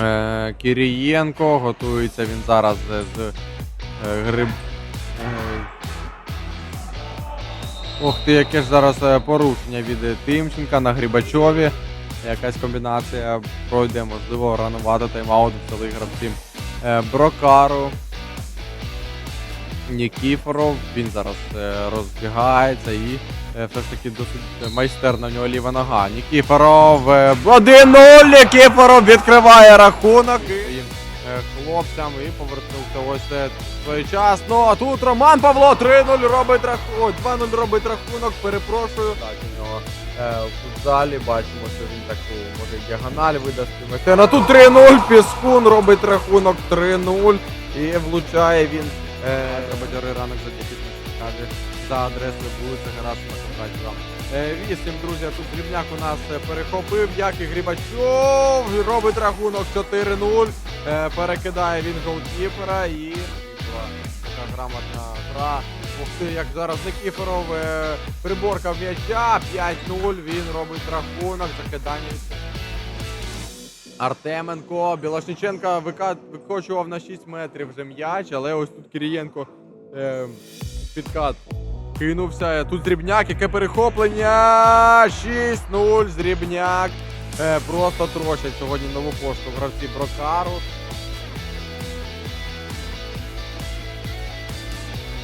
Е, Кирієнко готується він зараз з е, гриб. е, Ох ти, яке ж зараз порушення від Тимченка на Грибачові. Якась комбінація пройде, можливо, ранувато тайм-аут взяли гравці Брокару. Нікіфоров, він зараз розбігається і все ж таки досить майстерна в нього ліва нога. Нікіфоров е, 1-0, Нікіфоров відкриває рахунок і е, хлопцям і повернувся ось е, своєчасно. А тут Роман Павло 3-0 робить рахунок, 2-0 робить рахунок, перепрошую. Так, у нього е, в футзалі бачимо, що він таку може діагональ видасти. Майстерно. Тут 3-0, Піскун робить рахунок 3-0 і влучає він. Е, Бадьори ранок за 10 каже за адресою вулиця Герасима Кондратєва. Е, Вісім, друзі, тут Грібняк у нас е, перехопив, як і Грібачов робить рахунок 4-0. Е, перекидає він голкіпера і така грамотна гра. Ух ти, як зараз Никіфоров приборкав м'яча, 5-0, він робить рахунок, закидання. Артеменко, Білошніченка вика- викочував на 6 метрів вже м'яч, але ось тут Кирієнко е, підкат кинувся. Тут Зрібняк, яке перехоплення. 6-0, Зрібняк. Е, просто трощать сьогодні нову пошту гравці Брокару.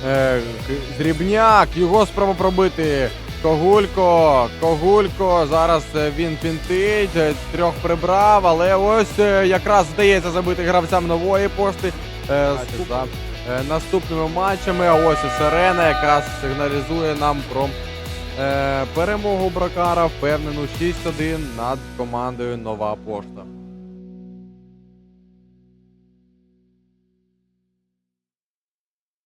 Е, Зрібняк, його справа пробити. Когулько, Когулько, зараз е, він фінтить, е, трьох прибрав, але ось е, якраз вдається забити гравцям нової пошти за наступними матчами. Ось Сирена, яка сигналізує нам про перемогу Бракара, впевнену 6-1 над командою Нова Пошта.